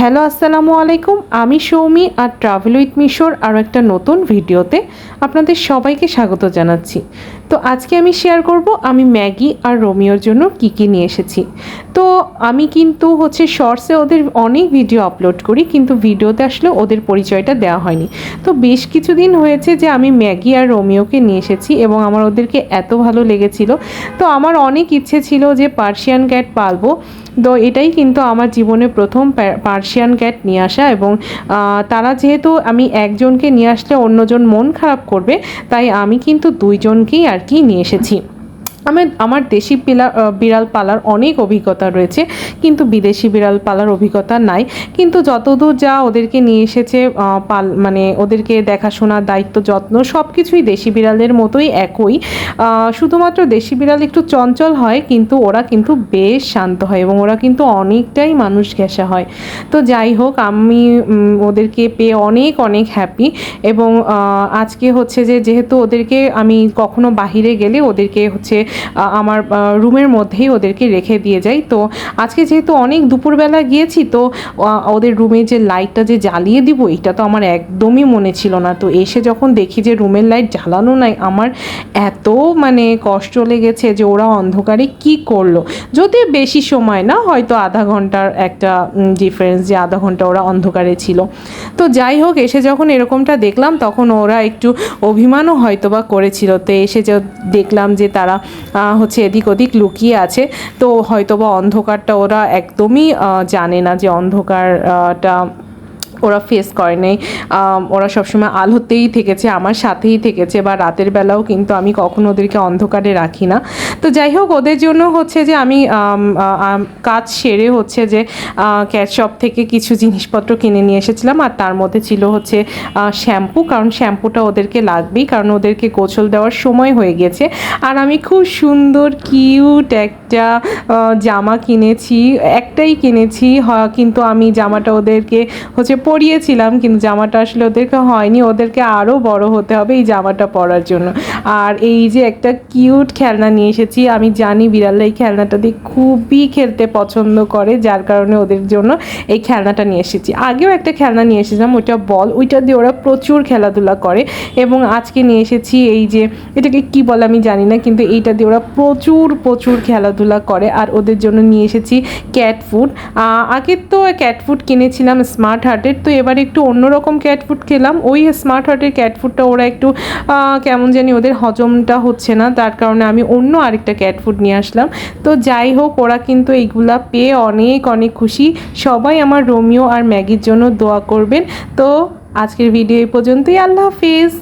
Hello, আসসালামু আলাইকুম। আমি সৌমি আর ট্রাভেল উইথ মিশোর আরও একটা নতুন ভিডিওতে আপনাদের সবাইকে স্বাগত জানাচ্ছি। তো আজকে আমি শেয়ার করব আমি ম্যাগি আর রোমিওর জন্য কি কি নিয়ে এসেছি। তো আমি কিন্তু হচ্ছে শর্টসে ওদের অনেক ভিডিও আপলোড করি, কিন্তু ভিডিওতে আসলে ওদের পরিচয়টা দেওয়া হয়নি। তো বেশ কিছুদিন হয়েছে যে আমি ম্যাগি আর রোমিওকে নিয়ে এসেছি এবং আমার ওদেরকে এত ভালো লেগেছিল। তো আমার অনেক ইচ্ছে ছিল যে পার্সিয়ান ক্যাট পালবো। তো এটাই কিন্তু আমার জীবনে প্রথম পার্সিয়ান ক্যাট নিয়ে আসা এবং তারা যেহেতু আমি একজনকে নিয়ে আসলে অন্যজন মন খারাপ করবে, তাই আমি কিন্তু দুইজনকেই আর কি নিয়ে এসেছি। আমি আমার দেশি বিড়াল বিড়াল পালার অনেক অভিজ্ঞতা রয়েছে, কিন্তু বিদেশি বিড়াল পালার অভিজ্ঞতা নাই। কিন্তু যতদূর যা ওদেরকে নিয়ে এসেছে পাল মানে ওদেরকে দেখাশোনার দায়িত্ব, যত্ন সব কিছুই দেশি বিড়ালের মতোই একই। শুধুমাত্র দেশি বিড়াল একটু চঞ্চল হয়, কিন্তু ওরা কিন্তু বেশ শান্ত হয় এবং ওরা কিন্তু অনেকটাই মানুষ ঘেঁষা হয়। তো যাই হোক, আমি ওদেরকে পেয়ে অনেক অনেক হ্যাপি এবং আজকে হচ্ছে যে, যেহেতু ওদেরকে আমি কখনো বাহিরে গেলে ওদেরকে হচ্ছে আমার রুমের মধ্যেই ওদেরকে রেখে দিয়ে যাই। তো আজকে যেহেতু অনেক দুপুরবেলা গিয়েছি, তো ওদের রুমে যে লাইটটা যে জ্বালিয়ে দিব এটা তো আমার একদমই মনে ছিল না। তো এসে যখন দেখি যে রুমের লাইট জ্বালানো নাই, আমার এত মানে কষ্ট লেগেছে যে ওরা অন্ধকারে কি করল। যদি বেশি সময় না, হয়তো আধা ঘণ্টার একটা ডিফারেন্স যে আধা ঘণ্টা ওরা অন্ধকারে ছিল। তো যাই হোক, এসে যখন এরকমটা দেখলাম, তখন ওরা একটু অভিমানও হয়তো বা করেছিল। তো এসে যে দেখলাম যে তারা হচ্ছে এদিক ওদিক লুকিয়ে আছে। তো হয়তোবা অন্ধকারটা ওরা একদমই জানে না যে অন্ধকারটা ওরা ফেস করে নেই। ওরা সবসময় আলোতেই থেকেছে, আমার সাথেই থেকেছে বা রাতের বেলাও কিন্তু আমি কখনো ওদেরকে অন্ধকারে রাখি না। তো যাই হোক, ওদের জন্য হচ্ছে যে আমি কাজ সেরে হচ্ছে যে ক্যাট শপ থেকে কিছু জিনিসপত্র কিনে নিয়ে এসেছিলাম আর তার মধ্যে ছিল হচ্ছে শ্যাম্পু কারণ শ্যাম্পুটা ওদেরকে লাগবেই কারণ ওদেরকে গোছল দেওয়ার সময় হয়ে গেছে। আর আমি খুব সুন্দর কিউট একটা জামা কিনেছি, একটাই কিনেছি কিন্তু আমি জামাটা ওদেরকে হচ্ছে পরিয়েছিলাম, কিন্তু জামাটা আসলে ওদেরকে হয়নি। ওদেরকে আরও বড় হতে হবে এই জামাটা পরার জন্য। আর এই যে একটা কিউট খেলনা নিয়ে এসেছি, আমি জানি বিড়ালরা এই খেলনাটা দিয়ে খুবই খেলতে পছন্দ করে, যার কারণে ওদের জন্য এই খেলনাটা নিয়ে এসেছি। আগেও একটা খেলনা নিয়ে এসেছিলাম, ওইটা বল, ওইটা দিয়ে ওরা প্রচুর খেলাধুলা করে এবং আজকে নিয়ে এসেছি এই যে, এটাকে কি বলে আমি জানি না, কিন্তু এইটা দিয়ে ওরা প্রচুর প্রচুর খেলাধুলা করে আর ওদের জন্য নিয়ে এসেছি ক্যাট ফুড আগে তো ক্যাট ফুড কিনেছিলাম স্মার্ট হার্টের তো এবার একটু অন্যরকম ক্যাট ফুড খেলাম। ওই স্মার্ট হার্টের ক্যাট ফুডটা ওরা একটু কেমন জানি ওদের হজমটা হচ্ছে না, তার কারণে আমি অন্য আরেকটা ক্যাট ফুড নিয়ে আসলাম। তো যাই হোক, ওরা কিন্তু এইগুলা পেয়ে অনেক অনেক খুশি। সবাই আমার রোমিও আর ম্যাগির জন্য দোয়া করবেন। তো আজকের ভিডিও এই পর্যন্তই। আল্লাহ হাফিজ।